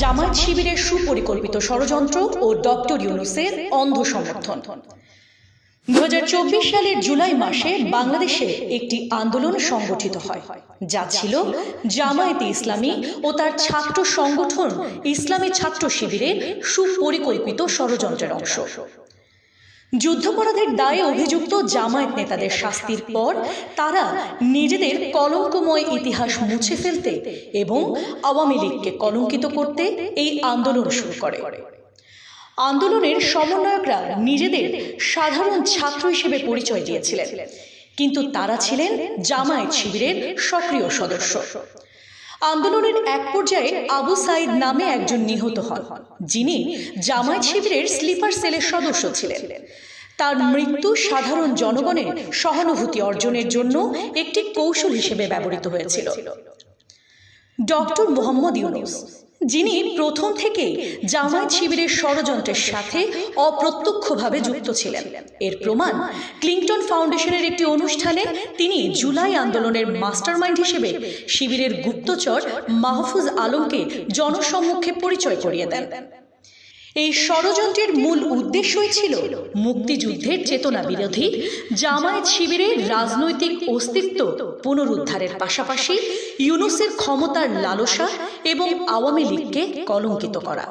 জামায়াত শিবিরের সুপরিকল্পিত ষড়যন্ত্র ও ডক্টর ইউনুসের অন্ধ সমর্থন দু হাজার চব্বিশ সালের জুলাই মাসে বাংলাদেশে একটি আন্দোলন সংগঠিত হয়, যা ছিল জামায়াতে ইসলামী ও তার ছাত্র সংগঠন ইসলামী ছাত্র শিবিরের সুপরিকল্পিত ষড়যন্ত্রের অংশ। যুদ্ধাপরাধের দায়ে অভিযুক্ত জামায়াত নেতাদের শাস্তির পর তারা নিজেদের কলঙ্কময় ইতিহাস মুছে ফেলতে এবং আওয়ামী লীগকে কলঙ্কিত করতে এই আন্দোলন শুরু করে। আন্দোলনের সমন্বয়করা নিজেদের সাধারণ ছাত্র হিসেবে পরিচয় দিয়েছিলেন। কিন্তু তারা ছিলেন জামায়াত শিবিরের সক্রিয় সদস্য। আন্দোলনের এক পর্যায়ে আবু সাইদ নামে একজন নিহত হন, যিনি জামায়াত শিবিরের স্লিপার সেলের সদস্য ছিলেন। তার মৃত্যু সাধারণ জনগণের সহানুভূতি অর্জনের জন্য একটি কৌশল হিসেবে ব্যবহৃত হয়েছিল। ডক্টর মোহাম্মদ ইউনুস যিনি প্রথম থেকেই জামায়াত শিবিরের ষড়যন্ত্রের সাথে অপ্রত্যক্ষভাবে যুক্ত ছিলেন। এর প্রমাণ ক্লিংটন ফাউন্ডেশনের একটি অনুষ্ঠানে তিনি জুলাই আন্দোলনের মাস্টারমাইন্ড হিসেবে শিবিরের গুপ্তচর মাহফুজ আলমকে জনসম্মুখে পরিচয় করিয়ে দেন। এই ষড়যন্ত্রের মূল উদ্দেশ্যই ছিল মুক্তিযুদ্ধের চেতনা বিরোধী জামায়াত শিবিরের রাজনৈতিক অস্তিত্ব পুনরুদ্ধারের পাশাপাশি ইউনুসের ক্ষমতার লালসা এবং আওয়ামী লীগকে কলঙ্কিত করা।